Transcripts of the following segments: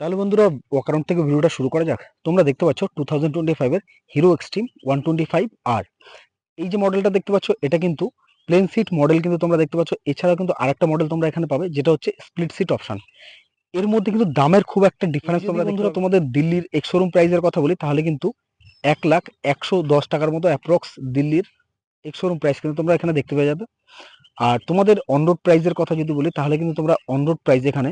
তাহলে বন্ধুরা অকারণ থেকে ভিডিওটা শুরু করা যাক। তোমরা দেখতে পাচ্ছ টু থাউজেন্ড টোয়েন্টি ফাইভের Hero Xtreme one twenty five আর এই যে মডেলটা দেখতে পাচ্ছ এটা কিন্তু প্লেন সিট মডেল কিন্তু তোমরা দেখতে পাচ্ছ। এছাড়াও কিন্তু আরেকটা মডেল তোমরা এখানে পাবে যেটা হচ্ছে স্প্লিট সিট অপশন এর মধ্যে কিন্তু দামের খুব একটা ডিফারেন্স তোমরা বন্ধুরা তোমাদের দিল্লির এক্সোরুম প্রাইসের কথা বলি তাহলে কিন্তু এক লাখ একশো দশ টাকার মতো অ্যাপ্রক্স দিল্লির এক্সোরুম প্রাইস কিন্তু তোমরা এখানে দেখতে পেয়ে যাবে। আর তোমাদের অনরোড প্রাইসের কথা যদি বলি তাহলে কিন্তু তোমরা অনরোড প্রাইস এখানে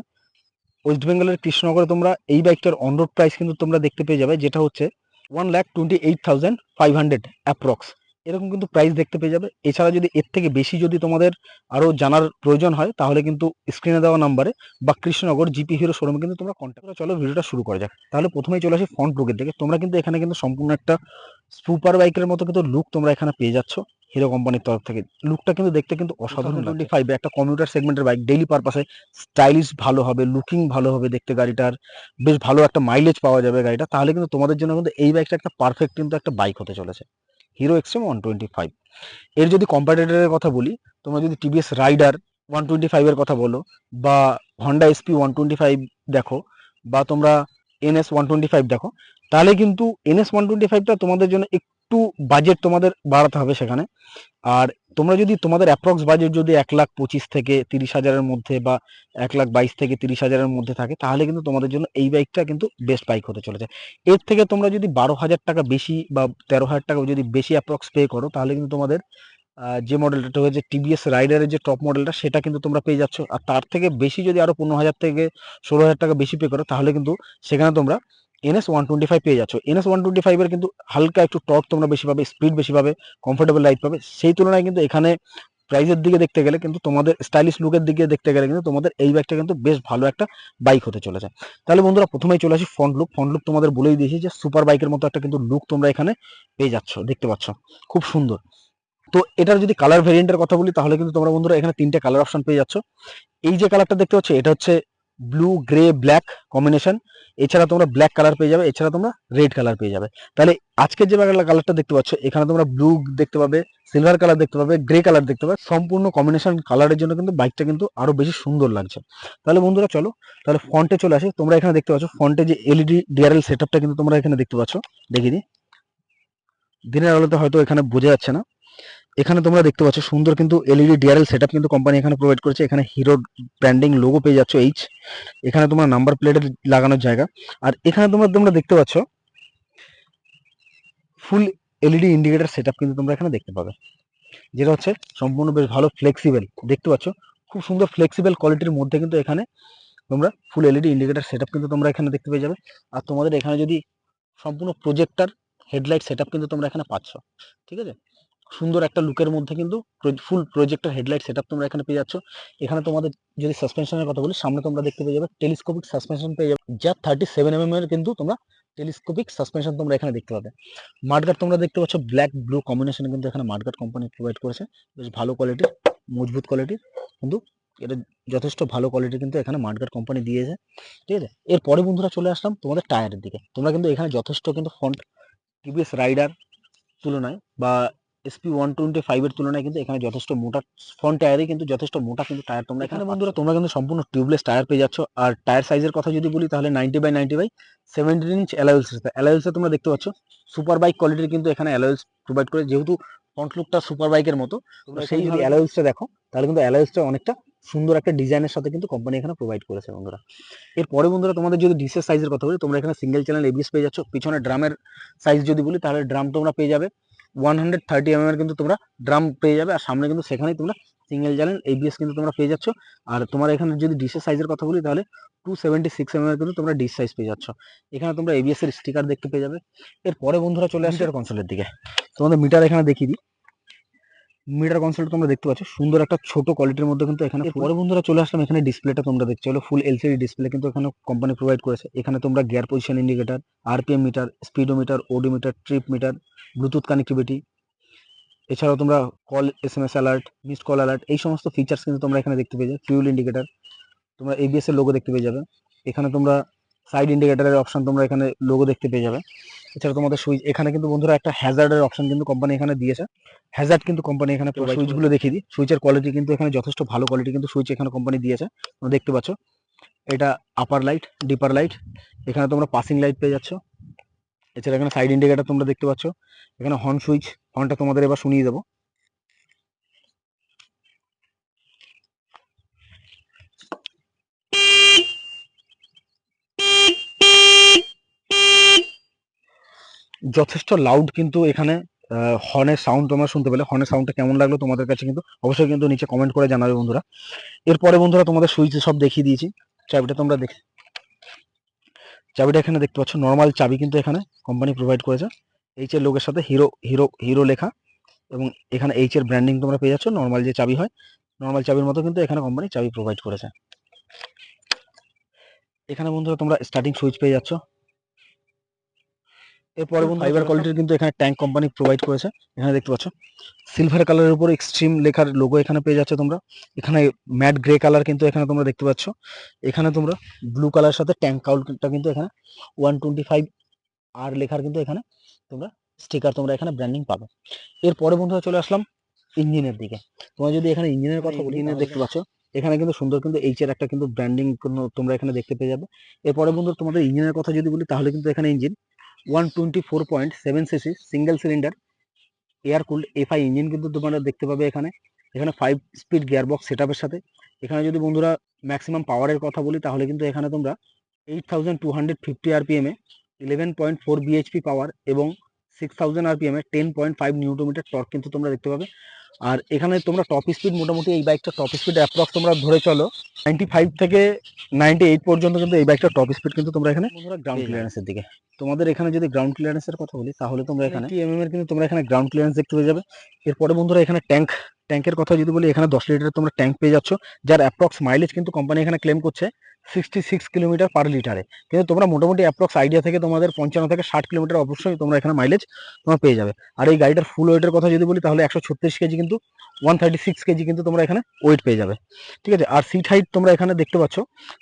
ওয়েস্ট বেঙ্গলের কৃষ্ণনগরে তোমরা এই বাইকটার অনরোড প্রাইস কিন্তু তোমরা দেখতে পেয়ে যাবে, যেটা হচ্ছে one lakh twenty eight thousand five hundred approx এরকম কিন্তু প্রাইস দেখতে পেয়ে যাবে। এছাড়া যদি এর থেকে বেশি যদি তোমাদের আরও জানার প্রয়োজন হয়, তাহলে কিন্তু স্ক্রিনে দেওয়া নাম্বারে বা কৃষ্ণনগর জিপি হিরো শোরুমে কিন্তু তোমরা কন্ট্যাক্ট করে চলো, ভিডিওটা শুরু করা যাক। তাহলে প্রথমেই চলে আসি ফ্রন্ট লুকের দিকে। তোমরা কিন্তু এখানে কিন্তু সম্পূর্ণ একটা সুপার বাইকের মতো কিন্তু লুক তোমরা এখানে পেয়ে যাচ্ছ। হিরো কোম্পানির তরফ থেকে। লুকটা কিন্তু দেখতে কিন্তু অসাধারণ টোয়েন্টি ফাইভ একটা কমিউটার সেগমেন্টের বাইক ডেইলি পারপাসে স্টাইলিশ ভালো হবে লুকিং ভালো হবে দেখতে গাড়িটার। বেশ ভালো একটা মাইলেজ পাওয়া যাবে গাড়িটা। তাহলে কিন্তু তোমাদের জন্য কিন্তু এই বাইকটা একটা পারফেক্ট কিন্তু একটা বাইক হতে চলেছে। Hero Xtreme one twenty five এর যদি কম্পারেটরের কথা বলি তোমরা যদি টিভিএস রাইডার ওয়ান টোয়েন্টি ফাইভের কথা বলো বা Honda SP one twenty five দেখো বা তোমরা এনএস ওয়ান টোয়েন্টি ফাইভ দেখো তাহলে কিন্তু এনএস ওয়ান টোয়েন্টি ফাইভটা তোমাদের জন্য একটু বাজেট তোমাদের বাড়াতে হবে সেখানে। আর তোমরা যদি, তোমাদের অ্যাপ্রক্স বাজেট যদি এক লাখ পঁচিশ থেকে তিরিশ হাজারের মধ্যে বা এক লাখ বাইশ থেকে তিরিশ হাজারের মধ্যে থাকে, তাহলে কিন্তু তোমাদের জন্য এই বাইকটা কিন্তু বেস্ট বাইক হতে চলেছে। এর থেকে তোমরা যদি বারো হাজার টাকা বেশি বা তেরো হাজার টাকা যদি বেশি অ্যাপ্রক্স পে করো, তাহলে কিন্তু তোমাদের যে মডেলটা হয়েছে টিভিএস রাইডারের যে টপ মডেলটা সেটা কিন্তু তোমরা পেয়ে যাচ্ছ। আর তার থেকে বেশি যদি আরও পনেরো হাজার থেকে ষোলো হাজার টাকা বেশি পে করো, তাহলে কিন্তু সেখানে তোমরা এনএস ওয়ান টোয়েন্টি ফাইভ পেয়ে যাচ্ছ। এনএস ওয়ান টোয়েন্টি ফাইভের কিন্তু হালকা একটু টর্ক তোমরা বেশি পাবে স্পিড বেশি পাবে কমফোর্টেবল রাইড পাবে। সেই তুলনায় কিন্তু এখানে প্রাইসের দিকে দেখতে গেলে কিন্তু তোমাদের স্টাইলিশ লুকের দিকে দেখতে গেলে কিন্তু তোমাদের এই বাইকটা কিন্তু বেশ ভালো একটা বাইক হতে চলেছে। তাহলে বন্ধুরা প্রথমেই চলে আসি ফ্রন্ট লুক ফ্রন্ট লুক তোমাদের বলেই দিয়েছি যে সুপার বাইকের মতো একটা কিন্তু লুক তোমরা এখানে পেয়ে যাচ্ছ, দেখতে পাচ্ছ। খুব সুন্দর। তো এটার যদি কালার ভেরিয়েন্টের কথা বলি, তাহলে কিন্তু তোমরা বন্ধুরা এখানে তিনটে কালার অপশন পেয়ে যাচ্ছ। এই যে কালারটা দেখতে পাচ্ছ, এটা হচ্ছে ব্লু গ্রে ব্ল্যাক কম্বিনেশন এছাড়া তোমরা ব্ল্যাক কালার পেয়ে যাবে, এছাড়া তোমরা রেড কালার পেয়ে যাবে। তাহলে আজকের যে কালারটা দেখতে পাচ্ছ, এখানে তোমরা ব্লু দেখতে পাবে সিলভার কালার দেখতে পাবে গ্রে কালার দেখতে পাবে। সম্পূর্ণ কম্বিনেশন কালারের জন্য কিন্তু বাইকটা কিন্তু আরও বেশি সুন্দর লাগছে। তাহলে বন্ধুরা চলো, তাহলে ফ্রন্টে চলে আসে। তোমরা এখানে দেখতে পাচ্ছ ফ্রন্টে যে এলইডি ডিআরএল সেটআপটা কিন্তু তোমরা এখানে দেখতে পাচ্ছ। দিই। দিনের আলোতে হয়তো এখানে বোঝা যাচ্ছে না। এখানে তোমরা দেখতে পাচ্ছ সুন্দর কিন্তু এলইডি ডিআরএল সেটআপ কিন্তু কোম্পানি এখানে প্রোভাইড করেছে। এখানে হিরো ব্র্যান্ডিং লোগো পেয়ে যাচ্ছ এইচ এখানে তোমরা নাম্বার প্লেটের লাগানোর জায়গা। আর এখানে তোমরা তোমরা দেখতে পাচ্ছ ফুল এলইডি ইন্ডিকেটর সেটআপ কিন্তু তোমরা এখানে দেখতে পাবে। যেটা হচ্ছে সম্পূর্ণ বেশ ভালো ফ্লেক্সিবল দেখতে পাচ্ছ খুব সুন্দর ফ্লেক্সিবল কোয়ালিটির মধ্যে কিন্তু এখানে তোমরা ফুল এলইডি ইন্ডিকেটর সেটআপ কিন্তু তোমরা এখানে দেখতে পেয়ে যাবে। আর তোমাদের এখানে যদি সম্পূর্ণ প্রজেক্টর হেডলাইট সেটআপ কিন্তু তোমরা এখানে পাচ্ছ। ঠিক আছে? সুন্দর একটা লুকের মধ্যে কিন্তু ফুল প্রজেক্টর হেডলাইট সেটআপ তোমরা এখানে পেয়ে যাচ্ছ। এখানে তোমাদের যদি সাসপেনশনের কথা বলি, সামনে তোমরা দেখতে পেয়ে যাবে টেলিস্কোপিক সাসপেনশন পেয়ে যাবে। যা থার্টি সেভেন এম এর কিন্তু তোমরা টেলিস্কোপিক সাসপেনশন তোমরা এখানে দেখতে পাবে। মাঠগার্ড তোমরা দেখতে পাচ্ছ ব্ল্যাক ব্লু কম্বিনেশনে কিন্তু এখানে মাঠগার্ড কোম্পানি প্রোভাইড করেছে। বেশ ভালো কোয়ালিটির মজবুত কোয়ালিটির কিন্তু এটা যথেষ্ট ভালো কোয়ালিটি কিন্তু এখানে মাঠগার্ড কোম্পানি দিয়েছে। ঠিক আছে? এরপরে বন্ধুরা চলে আসলাম তোমাদের টায়ারের দিকে। তোমরা কিন্তু এখানে যথেষ্ট কিন্তু ফ্রন্ট টিভিএস রাইডার তুলনায় বা এসপি ওয়ান টোয়েন্টি ফাইভের তুলনায় কিন্তু এখানে যথেষ্ট মোটা ফ্রন্ট টায়ারে কিন্তু যথেষ্ট মোটা কিন্তু টায়ার তোমরা এখানে বন্ধুরা তোমরা কিন্তু সম্পূর্ণ টিউবলেস টায়ার পেয়ে যাচ্ছ। আর টায়ার সাইজের কথা যদি বলি তাহলে ninety by ninety by seventeen inch alloys অ্যালাউলসে তোমরা দেখতে পাচ্ছ সুপার বাইক কোয়ালিটির কিন্তু এখানে অ্যালাউলস প্রোভাইড করে। যেহেতু ফ্রন্ট লুকটা সুপার বাইকের মতো তোমরা সেই যদি অ্যালাউলসটা দেখো তাহলে কিন্তু অ্যালাউলসটা অনেকটা সুন্দর একটা ডিজাইনের সাথে কিন্তু কোম্পানি এখানে প্রোভাইড করেছে বন্ধুরা। এরপরে বন্ধুরা তোমাদের যদি ডিসের সাইজের কথা বলি তোমরা এখানে সিঙ্গেল চ্যানেল এবিএস পেয়ে যাচ্ছ। পিছনে ড্রামের সাইজ যদি বলি তাহলে ড্রাম তোমরা পেয়ে যাবে। ওয়ান হান্ড্রেড থার্টি এম এর কিন্তু তোমরা ড্রাম পেয়ে যাবে আর সামনে কিন্তু সেখানেই তোমরা সিঙ্গেল চ্যানেল এবিএস কিন্তু তোমরা পেয়ে যাচ্ছ। আর তোমার এখানে যদি ডিসের সাইজের কথা বলি তাহলে টু সেভেন্টি সিক্স এম এর কিন্তু তোমরা ডিস সাইজ পেয়ে যাচ্ছ। এখানে তোমরা এবিএস এর স্টিকার দেখতে পেয়ে যাবে। এরপরে বন্ধুরা চলে আসছে কনসোলের দিকে। তোমাদের মিটার এখানে দেখিয়ে দিই। মিটার কনসোল তোমরা দেখতে পাচ্ছ। সুন্দর একটা ছোট কোয়ালিটির মধ্যে কিন্তু এখানে পরে বন্ধুরা চলে আসলাম এখানে ডিসপ্লেটা তোমরা দেখছ হলো ফুল এলসিডি ডিসপ্লে কিন্তু এখানে কোম্পানি প্রোভাইড করেছে। এখানে তোমরা gear position indicator RPM meter speedometer odometer trip meter Bluetooth connectivity এছাড়াও তোমরা call S M S alert missed call alert এই সমস্ত ফিচার্স কিন্তু তোমরা এখানে দেখতে পেয়ে যাবে। ফিউল ইন্ডিকেটর তোমরা এবিএস এর লোগো দেখতে পেয়ে যাবে। এখানে তোমরা সাইড ইন্ডিকেটরের অপশন তোমরা এখানে লোগো দেখতে পেয়ে যাবে। এছাড়া তোমাদের সুইচ এখানে কিন্তু বন্ধুরা একটা হ্যাজার্ডের অপশন কিন্তু কোম্পানি এখানে দিয়েছে। হ্যাজার্ড কিন্তু কোম্পানি এখানে সুইচগুলো দেখিয়ে দিই। সুইচের কোয়ালিটি কিন্তু এখানে যথেষ্ট ভালো কোয়ালিটি কিন্তু সুইচ এখানে কোম্পানি দিয়েছে। তোমরা দেখতে পাচ্ছ এটা আপার লাইট ডিপার লাইট এখানে তোমরা পাসিং লাইট পেয়ে যাচ্ছ। এছাড়া এখানে সাইড ইন্ডিকেটার তোমরা দেখতে পাচ্ছ। এখানে হর্ন সুইচ হর্নটা তোমাদের এবার শুনিয়ে দেবো। যথেষ্ট লাউড কিন্তু এখানে হর্নের সাউন্ড তোমরা শুনতে পেলে। হর্নের সাউন্ডটা কেমন লাগল তোমাদের কাছে কিন্তু অবশ্যই কিন্তু নিচে কমেন্ট করে জানাবে বন্ধুরা। এরপরে বন্ধুরা তোমাদের সুইচ সব দেখিয়ে দিয়েছি। চাবিটা তোমরা দেখে চাবিটা এখানে দেখতে পাচ্ছ। নর্মাল চাবি কিন্তু এখানে কোম্পানি প্রোভাইড করেছে। এইচ এর লোকের সাথে হিরো হিরো হিরো লেখা। এবং এখানে এইচ এর ব্র্যান্ডিং তোমরা পেয়ে যাচ্ছ। নর্মাল যে চাবি হয় নর্মাল চাবির মতো কিন্তু এখানে কোম্পানি চাবি প্রোভাইড করেছে। এখানে বন্ধুরা তোমরা স্টার্টিং সুইচ পেয়ে যাচ্ছ। এরপরে বন্ধু ফাইবার কোয়ালিটির কিন্তু এখানে ট্যাঙ্ক কোম্পানি প্রোভাইড করেছে। এখানে দেখতে পাচ্ছ। সিলভার কালারের উপর এক্সট্রিম লেখার লোগো এখানে পেয়ে যাচ্ছে তোমরা। এখানে ম্যাট গ্রে কালার কিন্তু এখানে তোমরা দেখতে পাচ্ছ। এখানে তোমরা ব্লু কালার সাথে ট্যাঙ্ক কাউলটা কিন্তু এখানে ওয়ান টোয়েন্টি ফাইভ আর লেখার কিন্তু এখানে তোমরা স্টিকার তোমরা এখানে ব্র্যান্ডিং পাবে। এরপরে বন্ধুরা চলে আসলাম ইঞ্জিনের দিকে। তোমরা যদি এখানে ইঞ্জিনের কথা বলি ইঞ্জিনের দেখতে পাচ্ছ এখানে কিন্তু সুন্দর কিন্তু এইচ এর একটা কিন্তু ব্র্যান্ডিং তোমরা এখানে দেখতে পেয়ে যাবে। এরপরে বন্ধু তোমাদের ইঞ্জিনের কথা যদি বলি তাহলে কিন্তু এখানে engine one twenty four point seven CC single cylinder air cooled FI engine কিন্তু তোমরা দেখতে পাবে এখানে। এখানে five speed gear box set সাথে। এখানে যদি বন্ধুরা ম্যাক্সিমাম পাওয়ারের কথা বলি, তাহলে কিন্তু এখানে তোমরা eight thousand two hundred fifty আরপিএমে eleven point four BHP power এবং six thousand আরপিএমে ten point five newton metre torque কিন্তু তোমরা দেখতে পাবে। আর এখানে তোমরা টপ স্পিড মোটামুটি এই বাইকটা টপ স্পিড অ্যাপ্রক্স তোমরা ধরে চলো। নাইনটি ফাইভ থেকে নাইনটি এইট পর্যন্ত কিন্তু এই বাইকটা টপ স্পিড কিন্তু তোমরা এখানে গ্রাউন্ড ক্লিয়ারেন্সের দিকে। তোমাদের এখানে যদি গ্রাউন্ড ক্লিয়ারেন্সের কথা বলি তাহলে তোমরা এখানে এমএম এর কিন্তু তোমরা এখানে গ্রাউন্ড ক্লিয়ারেন্স দেখতে পেয়ে যাবে। এরপরে বন্ধুরা এখানে ট্যাঙ্ক ট্যাঙ্কের কথা যদি বলি এখানে দশ লিটারের তোমরা ট্যাঙ্ক পেয়ে যাচ্ছ যার অ্যাপ্রক্স মাইলেজ কিন্তু কোম্পানি এখানে ক্লেম করছে। সিক্সটি সিক্স কিলোমিটার পার লিটারে কিন্তু তোমরা মোটামুটি অ্যাপ্রক্স আইডিয়া থেকে তোমাদের পঞ্চান্ন থেকে ষাট কিলোমিটার অবশ্যই তোমরা এখানে মাইলেজ তোমরা পেয়ে যাবে। আর এই গাড়িটার ফুল ওয়েটের কথা যদি বলি, তাহলে একশো ছত্রিশ কেজি কিন্তু ওয়ান থার্টি সিক্স কেজি কিন্তু তোমরা এখানে ওয়েট পেয়ে যাবে। ঠিক আছে? আর সিট হাইট তোমরা এখানে দেখতে পাচ্ছ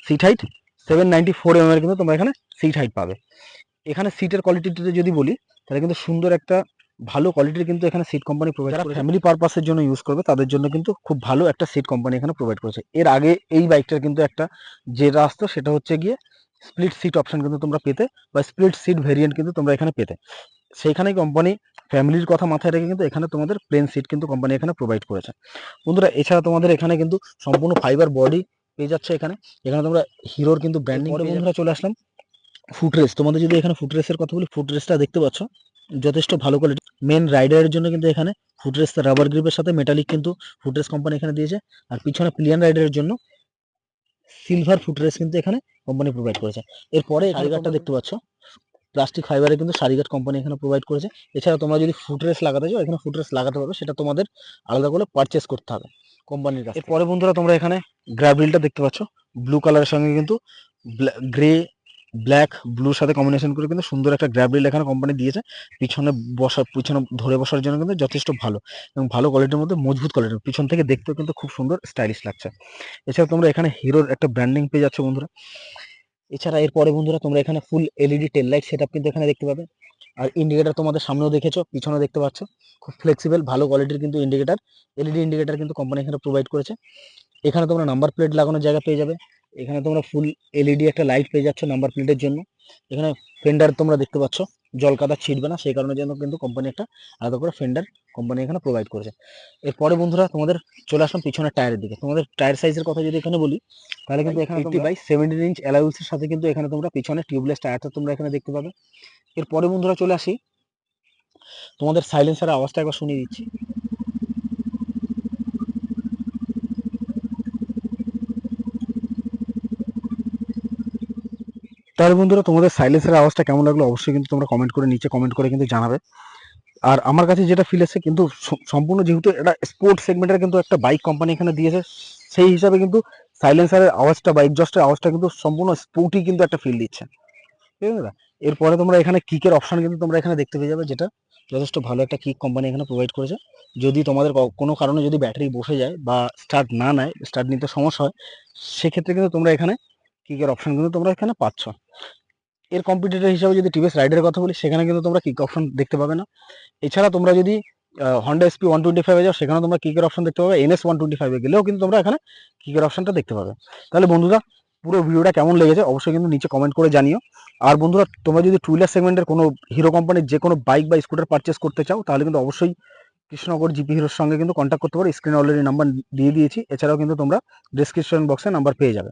seat height seven ninety four M কিন্তু তোমরা এখানে সিট হাইট পাবে। এখানে সিটের কোয়ালিটিতে যদি বলি, তাহলে কিন্তু সুন্দর একটা ভালো কোয়ালিটির কিন্তু এখানে সিট কোম্পানি প্রোভাইড করে ফ্যামিলি পারপাসের জন্য ইউজ করবে তাদের জন্য কিন্তু খুব ভালো একটা সিট কোম্পানি এখানে প্রোভাইড করেছে। এর আগে এই বাইকটার কিন্তু একটা যে রাস্তা সেটা হচ্ছে গিয়ে স্প্লিট সিট অপশন কিন্তু তোমরা পেতে বা স্প্লিট সিট ভেরিয়েন্ট কিন্তু তোমরা এখানে পেতে। সেইখানে কোম্পানি ফ্যামিলির কথা মাথায় রেখে কিন্তু এখানে তোমাদের প্লেন সিট কিন্তু কোম্পানি এখানে প্রোভাইড করেছে। বন্ধুরা এছাড়া তোমাদের এখানে কিন্তু সম্পূর্ণ ফাইবার বডি পেয়ে যাচ্ছে এখানে। এখানে তোমরা হিরোর কিন্তু ব্র্যান্ডিং বন্ধুরা চলে আসলাম। ফুটরেস তোমাদের যদি এখানে ফুটরেসের কথা বলি ফুটরেসটা দেখতে পাচ্ছ। যথেষ্ট ভালো কোয়ালিটি মেন রাইডারের জন্য কিন্তু এখানে ফুটরেস রাবার গ্রিপের সাথে মেটালিক কিন্তু ফুটরেস কোম্পানি এখানে দিয়েছে। আর পিছনে প্লিয়ান রাইডারের জন্য সিলভার ফুটরেস কিন্তু এখানে কোম্পানি প্রোভাইড করেছে। এরপরে সারিগারটা দেখতে পাচ্ছ। প্লাস্টিক ফাইবারে কিন্তু সারিগার কোম্পানি এখানে প্রোভাইড করেছে। এছাড়া তোমরা যদি ফুটরেস লাগাতে চাও, এখানে ফুটরেস লাগাতে পারবে। সেটা তোমাদের আলাদা করে পারচেস করতে হবে কোম্পানির কাছে এরপরে বন্ধুরা তোমরা এখানে গ্র্যাভিলটা দেখতে পাচ্ছ। ব্লু কালারের সঙ্গে কিন্তু গ্রে ব্ল্যাক ব্লুর সাথে কম্বিনেশন করে কিন্তু সুন্দর একটা গ্র্যাবরিল এখানে কোম্পানি দিয়েছে। পিছনে বসার পিছনে ধরে বসার জন্য কিন্তু যথেষ্ট ভালো এবং ভালো কোয়ালিটির মধ্যে মজবুত কোয়ালিটির পিছন থেকে দেখতেও কিন্তু খুব সুন্দর স্টাইলিশ লাগছে। এছাড়া তোমরা এখানে হিরোর একটা ব্র্যান্ডিং পেয়ে যাচ্ছ বন্ধুরা। এছাড়া এরপরে বন্ধুরা তোমরা এখানে full LED tail light set কিন্তু এখানে দেখতে পাবে। আর ইন্ডিকেটার তোমাদের সামনেও দেখেছ পিছনে দেখতে পাচ্ছ। খুব ফ্লেক্সিবল ভালো কোয়ালিটির কিন্তু ইন্ডিকেটার এলইডি ইন্ডিকেটার কিন্তু কোম্পানি এখানে প্রোভাইড করেছে। এখানে তোমরা নাম্বার প্লেট লাগানোর জায়গা পেয়ে যাবে। এখানে তোমরা ফুল এলইডি একটা লাইট পেয়ে যাচ্ছ নাম্বার প্লেটের জন্য। এখানে ফেন্ডার তোমরা দেখতে পাচ্ছ জল কাদা ছিটবে না সেই কারণের জন্য কিন্তু কোম্পানি একটা আলাদা করে ফেন্ডার কোম্পানি এখানে প্রোভাইড করেছে। এরপরে বন্ধুরা তোমাদের চলে আসলাম পিছনের টায়ারের দিকে। তোমাদের টায়ার সাইজের কথা যদি এখানে বলি তাহলে কিন্তু এখানে এইটটি বাই সেভেন্টিন ইঞ্চ অ্যালাউন্সের সাথে কিন্তু এখানে তোমরা পিছনে টিউবলেস টায়ারটা তোমরা এখানে দেখতে পাবে। এরপরে বন্ধুরা চলে আসি। তোমাদের সাইলেন্সারের আওয়াজটা একবার শুনিয়ে দিচ্ছি। তাহলে বন্ধুরা, তোমাদের সাইলেন্সের আওয়াজটা কেমন লাগল অবশ্যই কিন্তু তোমরা কমেন্ট করে নিচে কমেন্ট করে কিন্তু জানাবে। আর আমার কাছে যেটা ফিল আছে কিন্তু সম্পূর্ণ যেহেতু এটা স্পোর্ট সেগমেন্টের কিন্তু একটা বাইক কোম্পানি এখানে দিয়েছে, সেই হিসাবে কিন্তু সাইলেন্সারের আওয়াজটা বা এক্সজস্টের আওয়াজটা কিন্তু সম্পূর্ণ স্পোর্টি কিন্তু একটা ফিল দিচ্ছে। ঠিক আছে এরপরে তোমরা এখানে কিকের অপশন কিন্তু তোমরা এখানে দেখতে পেয়ে যাবে, যেটা যথেষ্ট ভালো একটা কিক কোম্পানি এখানে প্রোভাইড করেছে। যদি তোমাদের কোনো কারণে যদি ব্যাটারি বসে যায় বা স্টার্ট না নেয় স্টার্ট নিতে সমস্যা হয়, সেক্ষেত্রে কিন্তু তোমরা এখানে কিকের অপশন কিন্তু তোমরা এখানে পাচ্ছ। এর কম্পিটিটর হিসাবে যদি টিভিএস রাইডারের কথা বলি, সেখানে কিন্তু তোমরা কিক অপশন দেখতে পাবে না। এছাড়া তোমরা যদি হন্ডা এসপি ওয়ান টোয়েন্টি ফাইভে যাও সেখানে তোমরা কিকের অপশন দেখতে পাবে? এনএস ওয়ান টোয়েন্টি ফাইভে গেলেও কিন্তু তোমরা এখানে কিকের অপশনটা দেখতে পাবে। তাহলে বন্ধুরা, পুরো ভিডিওটা কেমন লেগেছে অবশ্যই কিন্তু নিচে কমেন্ট করে জানিও। আর বন্ধুরা, তোমরা যদি টু হুইলার সেগমেন্টের কোনো হিরো কোম্পানির যে কোনো বাইক বা স্কুটার পারচেস করতে চাও, তাহলে কিন্তু অবশ্যই কৃষ্ণনগর জিপি হিরোর সঙ্গে কিন্তু কন্ট্যাক্ট করতে পারো। স্ক্রিনে অলরেডি নাম্বার দিয়ে দিয়েছি। এছাড়াও কিন্তু তোমরা ডিসক্রিপশন বক্সে নাম্বার পেয়ে যাবে।